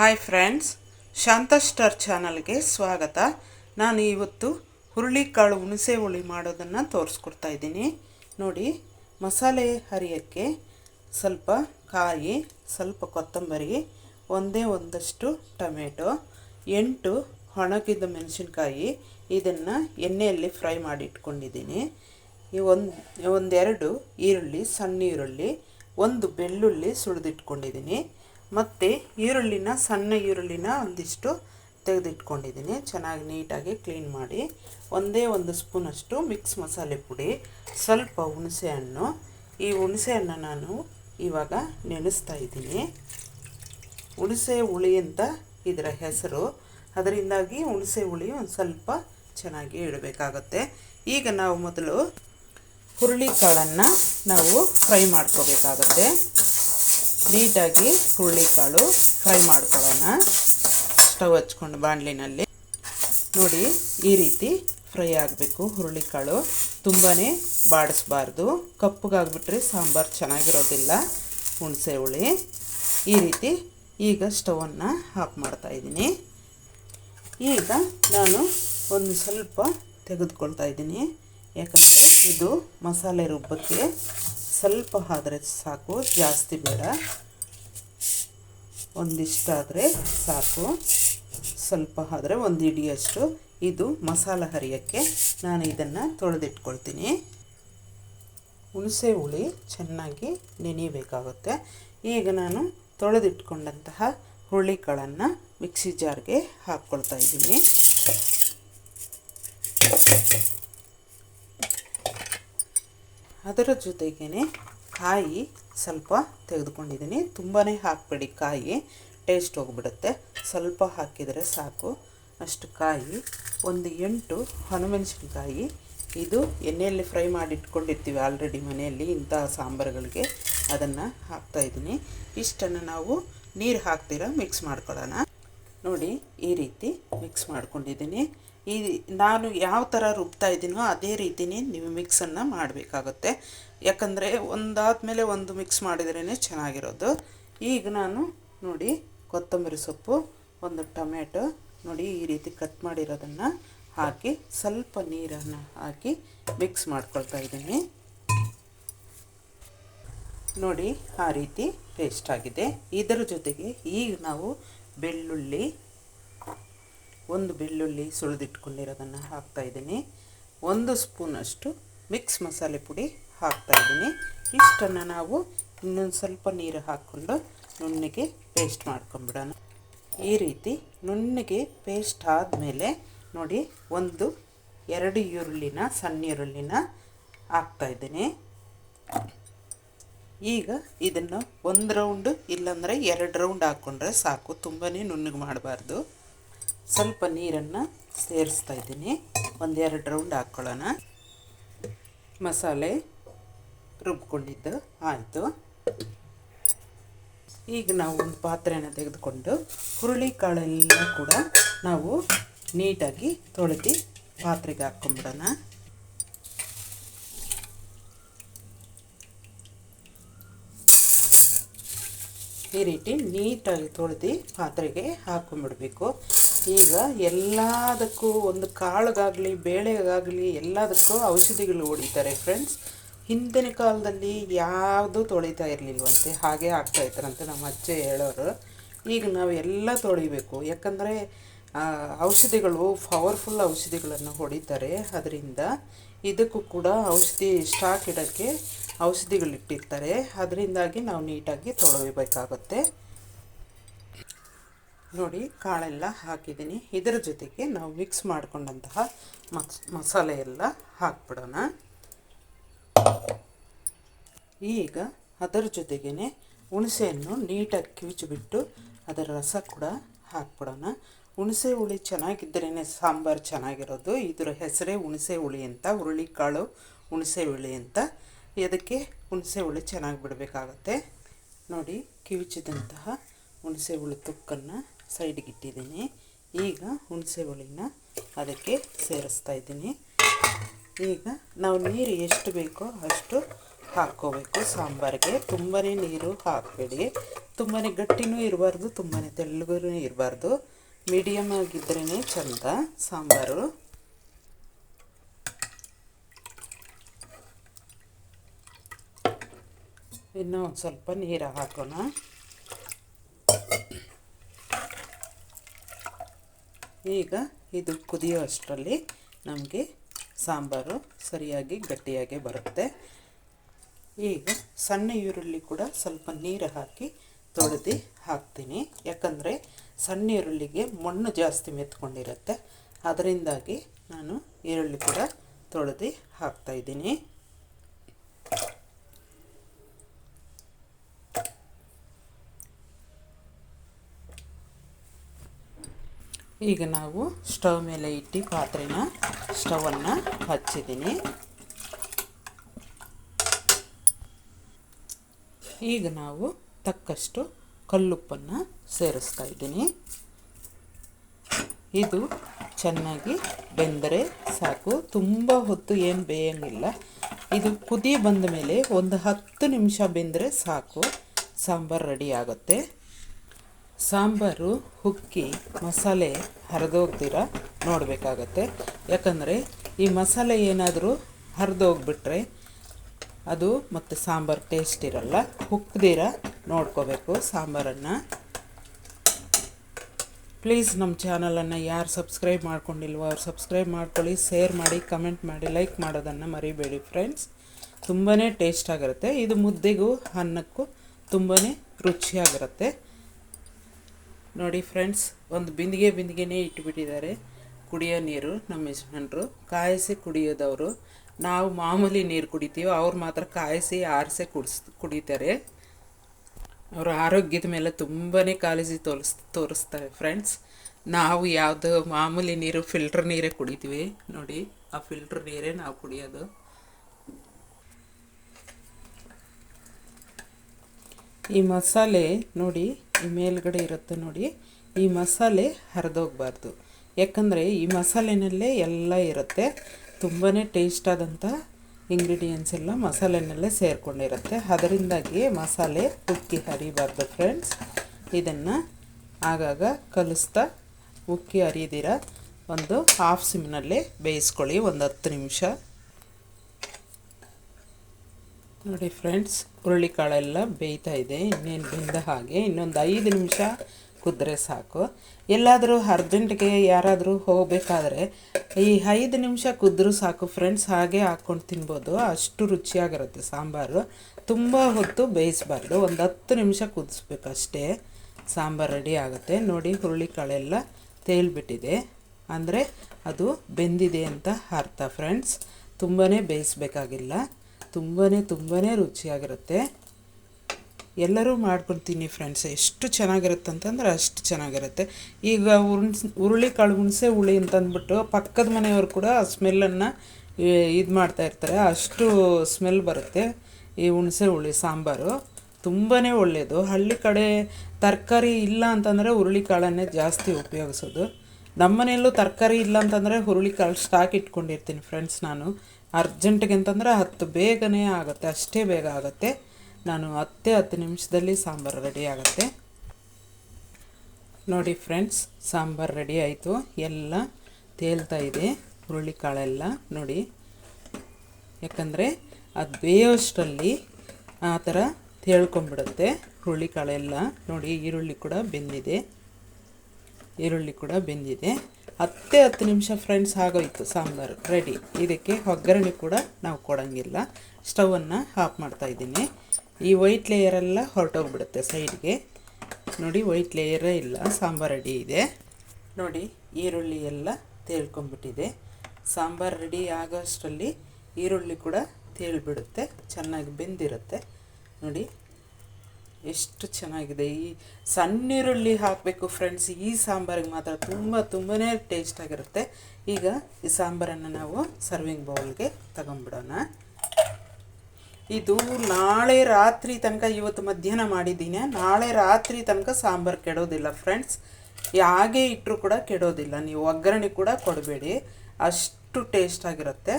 Hi friends ಶಾಂತ star ಚಾನಲ್ಗೆ ಸ್ವಾಗತ. ನಾನು ಇವತ್ತು ಹುರುಳಿಕಾಳು ಹುಣಸೆ ಹುಳಿ ಮಾಡೋದನ್ನು ತೋರಿಸ್ಕೊಡ್ತಾ ಇದ್ದೀನಿ. ನೋಡಿ, ಮಸಾಲೆ ಹರಿಯೋಕ್ಕೆ ಸ್ವಲ್ಪ ಕಾಯಿ, ಸ್ವಲ್ಪ ಕೊತ್ತಂಬರಿ, ಒಂದೇ ಒಂದಷ್ಟು ಟೊಮೆಟೊ, ಎಂಟು ಒಣಗಿದ ಮೆಣಸಿನ್ಕಾಯಿ, ಇದನ್ನು ಎಣ್ಣೆಯಲ್ಲಿ ಫ್ರೈ ಮಾಡಿ ಇಟ್ಕೊಂಡಿದ್ದೀನಿ ಒಂದು, ಒಂದೆರಡು ಈರುಳ್ಳಿ, ಸಣ್ಣ ಈರುಳ್ಳಿ, ಒಂದು ಬೆಳ್ಳುಳ್ಳಿ ಸುಳಿದಿಟ್ಕೊಂಡಿದ್ದೀನಿ ಮತ್ತು ಈರುಳ್ಳಿನ, ಸಣ್ಣ ಈರುಳ್ಳಿನ ಒಂದಿಷ್ಟು ತೆಗೆದಿಟ್ಕೊಂಡಿದ್ದೀನಿ. ಚೆನ್ನಾಗಿ ನೀಟಾಗಿ ಕ್ಲೀನ್ ಮಾಡಿ. ಒಂದೇ ಒಂದು ಸ್ಪೂನಷ್ಟು ಮಿಕ್ಸ್ ಮಸಾಲೆ ಪುಡಿ, ಸ್ವಲ್ಪ ಹುಣಸೆ ಹಣ್ಣು. ಈ ಹುಣಸೆ ಹಣ್ಣು ನಾನು ಇವಾಗ ನೆನೆಸ್ತಾ ಇದ್ದೀನಿ. ಹುಣಸೆ ಹುಳಿ ಅಂತ ಇದರ ಹೆಸರು. ಅದರಿಂದಾಗಿ ಹುಣಸೆ ಹುಳಿ ಒಂದು ಸ್ವಲ್ಪ ಚೆನ್ನಾಗಿ ಇಡಬೇಕಾಗತ್ತೆ. ಈಗ ನಾವು ಮೊದಲು ಹುರುಳಿಕಾಳನ್ನು ನಾವು ಫ್ರೈ ಮಾಡ್ಕೋಬೇಕಾಗತ್ತೆ. ನೀಟಾಗಿ ಹುರುಳಿಕಾಳು ಫ್ರೈ ಮಾಡ್ಕೊಳ್ಳೋಣ. ಸ್ಟವ್ ಹಚ್ಕೊಂಡು ಬಾಣಲಿನಲ್ಲಿ. ನೋಡಿ, ಈ ರೀತಿ ಫ್ರೈ ಆಗಬೇಕು ಹುರುಳಿಕಾಳು. ತುಂಬಾ ಬಾಡಿಸ್ಬಾರ್ದು. ಕಪ್ಪಗಾಗ್ಬಿಟ್ರೆ ಸಾಂಬಾರು ಚೆನ್ನಾಗಿರೋದಿಲ್ಲ. ಹುಣಸೆ ಹುಳಿ. ಈ ರೀತಿ ಈಗ ಸ್ಟವನ್ನು ಆಫ್ ಮಾಡ್ತಾಯಿದ್ದೀನಿ ಈಗ ನಾನು ಒಂದು ಸ್ವಲ್ಪ ತೆಗೆದುಕೊಳ್ತಾ ಇದ್ದೀನಿ. ಯಾಕಂದರೆ ಇದು ಮಸಾಲೆ ರುಬ್ಬಕ್ಕೆ ಸ್ವಲ್ಪ ಆದರೆ ಸಾಕು, ಜಾಸ್ತಿ ಬೇಡ. ಒಂದಿಷ್ಟಾದರೆ ಸಾಕು. ಸ್ವಲ್ಪ ಆದರೆ ಒಂದು ಇಡಿಯಷ್ಟು. ಇದು ಮಸಾಲ ಹರಿಯೋಕ್ಕೆ ನಾನು ಇದನ್ನು ತೊಳೆದಿಟ್ಕೊಳ್ತೀನಿ. ಹುಣಸೆ ಹುಳಿ ಚೆನ್ನಾಗಿ ನೆನೆಯಬೇಕಾಗುತ್ತೆ ಈಗ ನಾನು ತೊಳೆದಿಟ್ಕೊಂಡಂತಹ ಹುರುಳಿಕಾಳನ್ನು ಮಿಕ್ಸಿ ಜಾರ್ಗೆ ಹಾಕ್ಕೊಳ್ತಾ ಇದ್ದೀನಿ. ಅದರ ಜೊತೆಗೇ ಕಾಯಿ ಸ್ವಲ್ಪ ತೆಗೆದುಕೊಂಡಿದ್ದೀನಿ. ತುಂಬಾ ಹಾಕಬೇಡಿ ಕಾಯಿ. ಟೇಸ್ಟ್ ಹೋಗ್ಬಿಡುತ್ತೆ. ಸ್ವಲ್ಪ ಹಾಕಿದರೆ ಸಾಕು. ಅಷ್ಟು ಕಾಯಿ, ಒಂದು ಎಂಟು ಹನುಮೆಣಸಿನ್ಕಾಯಿ. ಇದು ಎಣ್ಣೆಯಲ್ಲಿ ಫ್ರೈ ಮಾಡಿ ಇಟ್ಕೊಂಡಿರ್ತೀವಿ ಆಲ್ರೆಡಿ ಮನೆಯಲ್ಲಿ ಇಂಥ ಸಾಂಬಾರುಗಳಿಗೆ. ಅದನ್ನು ಹಾಕ್ತಾಯಿದ್ದೀನಿ ಇಷ್ಟನ್ನು ನಾವು ನೀರು ಹಾಕ್ತೀರ ಮಿಕ್ಸ್ ಮಾಡ್ಕೊಳ್ಳೋಣ. ನೋಡಿ, ಈ ರೀತಿ ಮಿಕ್ಸ್ ಮಾಡ್ಕೊಂಡಿದ್ದೀನಿ. ಈ ನಾನು ಯಾವ ಥರ ರುಬ್ತಾ ಇದ್ದೀನೋ ಅದೇ ರೀತಿನೇ ನೀವು ಮಿಕ್ಸನ್ನು ಮಾಡಬೇಕಾಗುತ್ತೆ. ಯಾಕಂದರೆ ಒಂದಾದಮೇಲೆ ಒಂದು ಮಿಕ್ಸ್ ಮಾಡಿದ್ರೇ ಚೆನ್ನಾಗಿರೋದು. ಈಗ ನಾನು ನೋಡಿ ಕೊತ್ತಂಬರಿ ಸೊಪ್ಪು, ಒಂದು ಟೊಮೆಟೊ ನೋಡಿ ಈ ರೀತಿ ಕಟ್ ಮಾಡಿರೋದನ್ನು ಹಾಕಿ ಸ್ವಲ್ಪ ನೀರನ್ನು ಹಾಕಿ ಮಿಕ್ಸ್ ಮಾಡ್ಕೊಳ್ತಾ ಇದ್ದೀನಿ. ನೋಡಿ ಆ ರೀತಿ ಪೇಸ್ಟ್ ಆಗಿದೆ. ಇದರ ಜೊತೆಗೆ ಈಗ ನಾವು ಬೆಳ್ಳುಳ್ಳಿ ಒಂದು ಬೆಳ್ಳುಳ್ಳಿ ಸುಳಿದಿಟ್ಕೊಂಡಿರೋದನ್ನು ಹಾಕ್ತಾಯಿದ್ದೀನಿ ಒಂದು ಸ್ಪೂನಷ್ಟು ಮಿಕ್ಸ್ ಮಸಾಲೆ ಪುಡಿ ಹಾಕ್ತಾಯಿದ್ದೀನಿ ಇಷ್ಟನ್ನು ನಾವು ಇನ್ನೊಂದು ಸ್ವಲ್ಪ ನೀರು ಹಾಕ್ಕೊಂಡು ನುಣ್ಣಗೆ ಪೇಸ್ಟ್ ಮಾಡ್ಕೊಂಬಿಡೋಣ ಈ ರೀತಿ ನುಣ್ಣಗೆ ಪೇಸ್ಟ್ ಆದಮೇಲೆ ನೋಡಿ ಒಂದು ಎರಡು ಈರುಳ್ಳಿನ, ಸಣ್ಣ ಈರುಳ್ಳಿನ ಹಾಕ್ತಾಯಿದ್ದೀನಿ ಈಗ ಇದನ್ನು ಒಂದು ರೌಂಡು ಇಲ್ಲಾಂದರೆ ಎರಡು ರೌಂಡ್ ಹಾಕ್ಕೊಂಡ್ರೆ ಸಾಕು. ತುಂಬಾ ನುಣ್ಣಗೆ ಮಾಡಬಾರ್ದು. ಸ್ವಲ್ಪ ನೀರನ್ನು ಸೇರಿಸ್ತಾ ಇದ್ದೀನಿ. ಒಂದೆರಡು ರೌಂಡ್ ಹಾಕ್ಕೊಳ್ಳೋಣ ಮಸಾಲೆ ರುಬ್ಕೊಂಡಿದ್ದು. ಆಯಿತು. ಈಗ ನಾವು ಒಂದು ಪಾತ್ರೆನ ತೆಗೆದುಕೊಂಡು ಹುರುಳಿಕಾಳೆಲ್ಲ ಕೂಡ ನಾವು ನೀಟಾಗಿ ತೊಳೆದು ಪಾತ್ರೆಗೆ ಹಾಕ್ಕೊಂಬಿಡೋಣ ಈ ರೀತಿ ನೀಟಾಗಿ ತೊಳೆದು ಪಾತ್ರೆಗೆ ಹಾಕೊಂಡ್ಬಿಡ್ಬೇಕು ಈಗ ಎಲ್ಲದಕ್ಕೂ ಒಂದು ಕಾಳಿಗಾಗಲಿ, ಬೇಳೆಗಾಗಲಿ ಎಲ್ಲದಕ್ಕೂ ಔಷಧಿಗಳು ಹೊಡಿತಾರೆ ಫ್ರೆಂಡ್ಸ್ ಹಿಂದಿನ ಕಾಲದಲ್ಲಿ ಯಾವುದೂ ತೊಳಿತಾ ಇರಲಿಲ್ವಂತೆ, ಹಾಗೆ ಆಗ್ತಾ ಇತ್ತಾರಂತೆ ನಮ್ಮ ಅಜ್ಜೆ ಹೇಳೋರು. ಈಗ ನಾವು ಎಲ್ಲ ತೊಳಿಬೇಕು. ಯಾಕಂದರೆ ಔಷಧಿಗಳು ಪವರ್ಫುಲ್ ಔಷಧಿಗಳನ್ನು ಹೊಡಿತಾರೆ. ಅದರಿಂದ ಇದಕ್ಕೂ ಕೂಡ ಔಷಧಿ ಸ್ಟಾಕ್ ಇಡೋಕ್ಕೆ ಔಷಧಿಗಳಿಟ್ಟಿರ್ತಾರೆ. ಅದರಿಂದಾಗಿ ನಾವು ನೀಟಾಗಿ ತೊಳಬೇಕಾಗುತ್ತೆ. ನೋಡಿ, ಕಾಳೆಲ್ಲ ಹಾಕಿದ್ದೀನಿ. ಇದರ ಜೊತೆಗೆ ನಾವು ಮಿಕ್ಸ್ ಮಾಡಿಕೊಂಡಂತಹ ಮಸ್ ಮಸಾಲೆ ಎಲ್ಲ ಹಾಕ್ಬಿಡೋಣ. ಈಗ ಅದರ ಜೊತೆಗೇ ಹುಣಸೆಯನ್ನು ನೀಟಾಗಿ ಕಿವಿಚಿಬಿಟ್ಟು ಅದರ ರಸ ಕೂಡ ಹಾಕ್ಬಿಡೋಣ. ಹುಣಸೆ ಹುಳಿ ಚೆನ್ನಾಗಿದ್ದರೇ ಸಾಂಬಾರು ಚೆನ್ನಾಗಿರೋದು. ಇದರ ಹೆಸರೇ ಹುಣಸೆ ಹುಳಿ ಅಂತ, ಹುರುಳಿಕಾಳು ಹುಣಸೆ ಹುಳಿ ಅಂತ. ಇದಕ್ಕೆ ಹುಣಸೆ ಹುಳಿ ಚೆನ್ನಾಗಿ ಬಿಡಬೇಕಾಗತ್ತೆ? ನೋಡಿ ಕಿವಿಚಿದಂತಹ ಹುಣಸೆ ಹುಳಿ ತುಕ್ಕನ್ನು ಸೈಡ್ಗೆ ಇಟ್ಟಿದ್ದೀನಿ. ಈಗ ಹುಣಸೆ ಹುಳಿನ ಅದಕ್ಕೆ ಸೇರಿಸ್ತಾ ಇದ್ದೀನಿ. ಈಗ ನಾವು ನೀರು ಎಷ್ಟು ಬೇಕೋ ಅಷ್ಟು ಹಾಕ್ಕೋಬೇಕು. ಸಾಂಬಾರಿಗೆ ತುಂಬಾ ನೀರು ಹಾಕಬೇಡಿ. ತುಂಬಾ ಗಟ್ಟಿನೂ ಇರಬಾರ್ದು ತುಂಬಾ ತೆಳ್ಳಗೂ ಇರಬಾರ್ದು. ಮೀಡಿಯಮ್ ಆಗಿದ್ರೇ ಚಂದ ಸಾಂಬಾರು. ಇನ್ನೂ ಒಂದು ಸ್ವಲ್ಪ ನೀರು ಹಾಕೋಣ. ಈಗ ಇದು ಕುದಿಯೋ ಅಷ್ಟರಲ್ಲಿ ನಮಗೆ ಸಾಂಬಾರು ಸರಿಯಾಗಿ ಗಟ್ಟಿಯಾಗಿ ಬರುತ್ತೆ. ಈಗ ಸಣ್ಣ ಈರುಳ್ಳಿ ಕೂಡ ಸ್ವಲ್ಪ ನೀರು ಹಾಕಿ ತೊಳೆದು ಹಾಕ್ತೀನಿ. ಯಾಕಂದರೆ ಸಣ್ಣ ಈರುಳ್ಳಿಗೆ ಮಣ್ಣು ಜಾಸ್ತಿ ಮೆತ್ಕೊಂಡಿರುತ್ತೆ. ಅದರಿಂದಾಗಿ ನಾನು ಈರುಳ್ಳಿ ಕೂಡ ತೊಳೆದು ಹಾಕ್ತಾಯಿದ್ದೀನಿ ಈಗ ನಾವು ಸ್ಟವ್ ಮೇಲೆ ಇಟ್ಟು ಪಾತ್ರೆನ ಸ್ಟವನ್ನು ಹಚ್ಚಿದ್ದೀನಿ. ಈಗ ನಾವು ತಕ್ಕಷ್ಟು ಕಲ್ಲುಪ್ಪನ್ನು ಸೇರಿಸ್ತಾ ಇದ್ದೀನಿ. ಇದು ಚೆನ್ನಾಗಿ ಬೆಂದರೆ ಸಾಕು. ತುಂಬ ಹೊತ್ತು ಏನು ಬೇಯಂಗಿಲ್ಲ. ಇದು ಕುದಿ ಬಂದ ಮೇಲೆ ಒಂದು ಹತ್ತು ನಿಮಿಷ ಬೆಂದರೆ ಸಾಕು. ಸಾಂಬಾರು ರೆಡಿ ಆಗುತ್ತೆ. ಸಾಂಬಾರು, ಹುಕ್ಕಿ, ಮಸಾಲೆ ಹರಿದೋಗ್ದಿರ ನೋಡಬೇಕಾಗತ್ತೆ. ಯಾಕಂದರೆ ಈ ಮಸಾಲೆ ಏನಾದರೂ ಹರಿದೋಗ್ಬಿಟ್ರೆ ಅದು ಮತ್ತು ಸಾಂಬಾರು ಟೇಸ್ಟ್ ಇರಲ್ಲ. ಹುಕ್ಕದಿರ ನೋಡ್ಕೋಬೇಕು ಸಾಂಬಾರನ್ನು. ಪ್ಲೀಸ್ ನಮ್ಮ ಚಾನಲನ್ನು ಯಾರು ಸಬ್ಸ್ಕ್ರೈಬ್ ಮಾಡ್ಕೊಂಡಿಲ್ವೋ ಅವ್ರು ಸಬ್ಸ್ಕ್ರೈಬ್ ಮಾಡ್ಕೊಳ್ಳಿ ಶೇರ್ ಮಾಡಿ ಕಮೆಂಟ್ ಮಾಡಿ ಲೈಕ್ ಮಾಡೋದನ್ನು ಮರಿಬೇಡಿ ಫ್ರೆಂಡ್ಸ್ ತುಂಬಾ ಟೇಸ್ಟ್ ಆಗಿರುತ್ತೆ. ಇದು ಮುದ್ದೆಗೂ, ಅನ್ನಕ್ಕೂ ತುಂಬಾ ರುಚಿಯಾಗಿರುತ್ತೆ. ನೋಡಿ ಫ್ರೆಂಡ್ಸ್, ಒಂದು ಬಿಂದಿಗೆ ಬಿಂದಿಗೆನೇ ಇಟ್ಟುಬಿಟ್ಟಿದ್ದಾರೆ ಕುಡಿಯೋ ನೀರು ನಮ್ಮ ಯಜಮಾನರು. ಕಾಯಿಸಿ ಕುಡಿಯೋದವರು. ನಾವು ಮಾಮೂಲಿ ನೀರು ಕುಡಿತೀವಿ, ಅವ್ರು ಮಾತ್ರ ಕಾಯಿಸಿ ಆರಿಸಿ ಕುಡಿಸ್, ಕುಡಿತಾರೆ. ಅವರ ಆರೋಗ್ಯದ ಮೇಲೆ ತುಂಬಾ ಕಾಳಜಿ ತೋರಿಸ್, ತೋರಿಸ್ತಾರೆ ಫ್ರೆಂಡ್ಸ್. ನಾವು ಯಾವುದು ಮಾಮೂಲಿ ನೀರು, ಫಿಲ್ಟ್ರ್ ನೀರೇ ಕುಡಿತೀವಿ. ನೋಡಿ, ಆ ಫಿಲ್ಟ್ರ್ ನೀರೇ ನಾವು ಕುಡಿಯೋದು. ಈ ಮಸಾಲೆ ನೋಡಿ ಮೇಲ್ಗಡೆ ಇರುತ್ತೆ ನೋಡಿ. ಈ ಮಸಾಲೆ ಹರಿದೋಗ್ಬಾರ್ದು. ಯಾಕಂದರೆ ಈ ಮಸಾಲೆನಲ್ಲೇ ಎಲ್ಲ ಇರುತ್ತೆ. ತುಂಬಾ ಟೇಸ್ಟ್ ಆದಂಥ ಇಂಗ್ರೀಡಿಯೆಂಟ್ಸ್ ಎಲ್ಲ ಮಸಾಲೆನಲ್ಲೇ ಸೇರಿಕೊಂಡಿರುತ್ತೆ. ಅದರಿಂದಾಗಿ ಮಸಾಲೆ ಉಕ್ಕಿ ಹರಿಬಾರ್ದು ಫ್ರೆಂಡ್ಸ್ ಇದನ್ನು ಆಗಾಗ ಕಲಿಸ್ತಾ ಉಕ್ಕಿ ಹರಿದಿರ ಒಂದು ಹಾಫ್ ಸಿಮ್ನಲ್ಲೇ ಬೇಯಿಸ್ಕೊಳ್ಳಿ. ಒಂದು ಹತ್ತು ನಿಮಿಷ. ನೋಡಿ ಫ್ರೆಂಡ್ಸ್, ಹುರುಳಿಕಾಳೆಲ್ಲ ಬೇಯ್ತಾ ಇದೆ. ಇನ್ನೇನು ಬೆಂದ ಹಾಗೆ ಇನ್ನೊಂದು ಐದು ನಿಮಿಷ ಕುದ್ರೆ ಸಾಕು. ಎಲ್ಲಾದರೂ ಅರ್ಜೆಂಟ್ಗೆ ಯಾರಾದರೂ ಹೋಗಬೇಕಾದ್ರೆ ಈ ಐದು ನಿಮಿಷ ಕುದ್ರು ಸಾಕು ಫ್ರೆಂಡ್ಸ್, ಹಾಗೆ ಹಾಕ್ಕೊಂಡು ತಿನ್ಬೋದು. ಅಷ್ಟು ರುಚಿಯಾಗಿರುತ್ತೆ ಸಾಂಬಾರು. ತುಂಬ ಹೊತ್ತು ಬೇಯಿಸ್ಬಾರ್ದು. ಒಂದು ಹತ್ತು ನಿಮಿಷ ಕುದಿಸ್ಬೇಕು ಅಷ್ಟೇ ಸಾಂಬಾರು ರೆಡಿ ಆಗುತ್ತೆ. ನೋಡಿ ಹುರುಳಿಕಾಳೆಲ್ಲ ತೇಲ್ಬಿಟ್ಟಿದೆ. ಅಂದರೆ ಅದು ಬೆಂದಿದೆ ಅಂತ ಅರ್ಥ ಫ್ರೆಂಡ್ಸ್. ತುಂಬಾ ಬೇಯಿಸ್ಬೇಕಾಗಿಲ್ಲ. ತುಂಬಾ ತುಂಬಾ ರುಚಿಯಾಗಿರುತ್ತೆ. ಎಲ್ಲರೂ ಮಾಡ್ಕೊಳ್ತೀನಿ ಫ್ರೆಂಡ್ಸ್ ಎಷ್ಟು ಚೆನ್ನಾಗಿರುತ್ತೆ ಅಂತಂದ್ರೆ ಅಷ್ಟು ಚೆನ್ನಾಗಿರುತ್ತೆ. ಈಗ ಹುಣ್ಸೆ ಹುರುಳಿ ಕಾಳು ಹುಣಸೆ ಹುಳಿ ಅಂತಂದ್ಬಿಟ್ಟು ಪಕ್ಕದ ಮನೆಯವರು ಕೂಡ ಆ ಸ್ಮೆಲ್ಲನ್ನು ಇದು ಮಾಡ್ತಾ ಇರ್ತಾರೆ. ಅಷ್ಟು ಸ್ಮೆಲ್ ಬರುತ್ತೆ ಈ ಹುಣಸೆ ಹುಳಿ, ಸಾಂಬಾರು. ತುಂಬಾ ಒಳ್ಳೆಯದು ಹಳ್ಳಿ ಕಡೆ ತರಕಾರಿ ಇಲ್ಲ ಅಂತಂದರೆ ಹುರುಳಿ ಕಾಳನ್ನೇ ಜಾಸ್ತಿ ಉಪಯೋಗಿಸೋದು. ನಮ್ಮ ಮನೆಯಲ್ಲೂ ತರಕಾರಿ ಇಲ್ಲ ಅಂತಂದರೆ ಹುರುಳಿ ಕಾಳು ಸ್ಟಾಕ್ ಇಟ್ಕೊಂಡಿರ್ತೀನಿ ಫ್ರೆಂಡ್ಸ್ ನಾನು. ಅರ್ಜೆಂಟಿಗೆ ಅಂತಂದರೆ ಹತ್ತು ಬೇಗನೆ ಆಗುತ್ತೆ, ಅಷ್ಟೇ ಬೇಗ ಆಗುತ್ತೆ. ನಾನು ಹತ್ತೇ ಹತ್ತು ನಿಮಿಷದಲ್ಲಿ ಸಾಂಬಾರು ರೆಡಿ ಆಗುತ್ತೆ. ನೋಡಿ ಫ್ರೆಂಡ್ಸ್, ಸಾಂಬಾರು ರೆಡಿ ಆಯಿತು. ಎಲ್ಲ ತೇಲ್ತಾ ಇದೆ ಹುರುಳಿಕಾಳೆಲ್ಲ ನೋಡಿ. ಯಾಕಂದರೆ ಅದು ಬೇಯೋಷ್ಟರಲ್ಲಿ ಆ ಥರ ತೇಳ್ಕೊಂಬಿಡುತ್ತೆ ಹುರುಳಿಕಾಳೆಲ್ಲ ನೋಡಿ ಈರುಳ್ಳಿ ಕೂಡ ಬೆಂದಿದೆ. ಈರುಳ್ಳಿ ಕೂಡ ಬೆಂದಿದೆ. ಹತ್ತೇ ಹತ್ತು ನಿಮಿಷ ಫ್ರೆಂಡ್ಸ್ ಆಗೋಯ್ತು ಸಾಂಬಾರು. ರೆಡಿ ಇದಕ್ಕೆ ಒಗ್ಗರಣೆ ಕೂಡ ನಾವು ಕೊಡೋಂಗಿಲ್ಲ. ಸ್ಟವನ್ನು ಆಫ್ ಮಾಡ್ತಾಯಿದ್ದೀನಿ ಈ ವೈಟ್ ಲೇಯರೆಲ್ಲ ಹೊರಟೋಗ್ಬಿಡುತ್ತೆ ಸೈಡ್ಗೆ ನೋಡಿ ವೈಟ್ ಲೇಯರೇ ಇಲ್ಲ. ಸಾಂಬಾರು ರೆಡಿ ಇದೆ. ನೋಡಿ, ಈರುಳ್ಳಿ ಎಲ್ಲ ತೇಳ್ಕೊಂಬಿಟ್ಟಿದೆ ಸಾಂಬಾರು ರೆಡಿ ಆಗೋಷ್ಟರಲ್ಲಿ ಈರುಳ್ಳಿ ಕೂಡ ತೇಳ್ಬಿಡುತ್ತೆ. ಚೆನ್ನಾಗಿ ಬೆಂದಿರುತ್ತೆ. ನೋಡಿ ಎಷ್ಟು ಚೆನ್ನಾಗಿದೆ. ಈ ಸಣ್ಣ ಈರುಳ್ಳಿ ಹಾಕಬೇಕು ಫ್ರೆಂಡ್ಸ್ ಈ ಸಾಂಬಾರಿಗೆ ಮಾತ್ರ ತುಂಬ ತುಂಬಾ ಟೇಸ್ಟ್ ಆಗಿರುತ್ತೆ. ಈಗ ಈ ಸಾಂಬಾರನ್ನು ನಾವು ಸರ್ವಿಂಗ್ ಬೌಲ್ಗೆ ತಗೊಂಬಿಡೋಣ ಇದು ನಾಳೆ ರಾತ್ರಿ ತನಕ ಇವತ್ತು ಮಧ್ಯಾಹ್ನ ಮಾಡಿದ್ದೀನಿ. ನಾಳೆ ರಾತ್ರಿ ತನಕ ಸಾಂಬಾರು ಕೆಡೋದಿಲ್ಲ ಫ್ರೆಂಡ್ಸ್ ಹಾಗೆ ಇಟ್ಟರು ಕೂಡ ಕೆಡೋದಿಲ್ಲ. ನೀವು ಒಗ್ಗರಣೆ ಕೂಡ ಕೊಡಬೇಡಿ. ಅಷ್ಟು ಟೇಸ್ಟ್ ಆಗಿರುತ್ತೆ.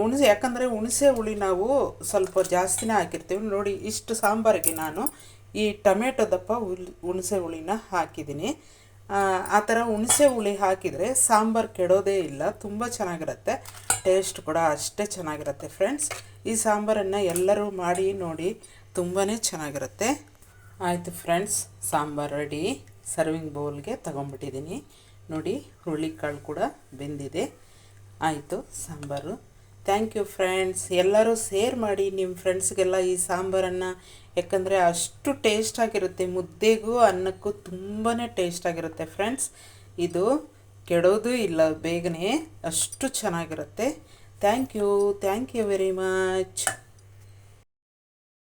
ಹುಣಸೆ ಯಾಕಂದರೆ ಹುಣಸೆ ಹುಳಿ ನಾವು ಸ್ವಲ್ಪ ಜಾಸ್ತಿನೇ ಹಾಕಿರ್ತೀವಿ. ನೋಡಿ, ಇಷ್ಟು ಸಾಂಬಾರಿಗೆ ನಾನು ಈ ಟೊಮೆಟೊ ದಪ್ಪ ಹುಲ್ ಹುಣಸೆ ಹುಳಿನ ಹಾಕಿದ್ದೀನಿ. ಆ ಥರ ಹುಣಸೆ ಹುಳಿ ಹಾಕಿದರೆ ಸಾಂಬಾರು ಕೆಡೋದೇ ಇಲ್ಲ, ತುಂಬ ಚೆನ್ನಾಗಿರುತ್ತೆ. ಟೇಸ್ಟ್ ಕೂಡ ಅಷ್ಟೇ ಚೆನ್ನಾಗಿರುತ್ತೆ ಫ್ರೆಂಡ್ಸ್. ಈ ಸಾಂಬಾರನ್ನು ಎಲ್ಲರೂ ಮಾಡಿ, ನೋಡಿ ತುಂಬಾ ಚೆನ್ನಾಗಿರುತ್ತೆ. ಆಯಿತು ಫ್ರೆಂಡ್ಸ್, ಸಾಂಬಾರು ರೆಡಿ. ಸರ್ವಿಂಗ್ ಬೌಲ್ಗೆ ತೊಗೊಂಬಿಟ್ಟಿದ್ದೀನಿ ನೋಡಿ ಹುರುಳಿಕಾಳು ಕೂಡ ಬೆಂದಿದೆ. ಆಯಿತು, ಸಾಂಬಾರು ಥ್ಯಾಂಕ್ ಯು ಫ್ರೆಂಡ್ಸ್ ಎಲ್ಲರೂ ಸೇರ್ ಮಾಡಿ ನಿಮ್ಮ ಫ್ರೆಂಡ್ಸ್ಗೆಲ್ಲ ಈ ಸಾಂಬಾರನ್ನು, ಯಾಕಂದರೆ ಅಷ್ಟು ಟೇಸ್ಟ್ ಆಗಿರುತ್ತೆ. ಮುದ್ದೆಗೂ ಅನ್ನಕ್ಕೂ ತುಂಬಾ ಟೇಸ್ಟ್ ಆಗಿರುತ್ತೆ ಫ್ರೆಂಡ್ಸ್ ಇದು ಕೆಡೋದು ಇಲ್ಲ, ಬೇಗನೆ. ಅಷ್ಟು ಚೆನ್ನಾಗಿರುತ್ತೆ. Thank you thank you very much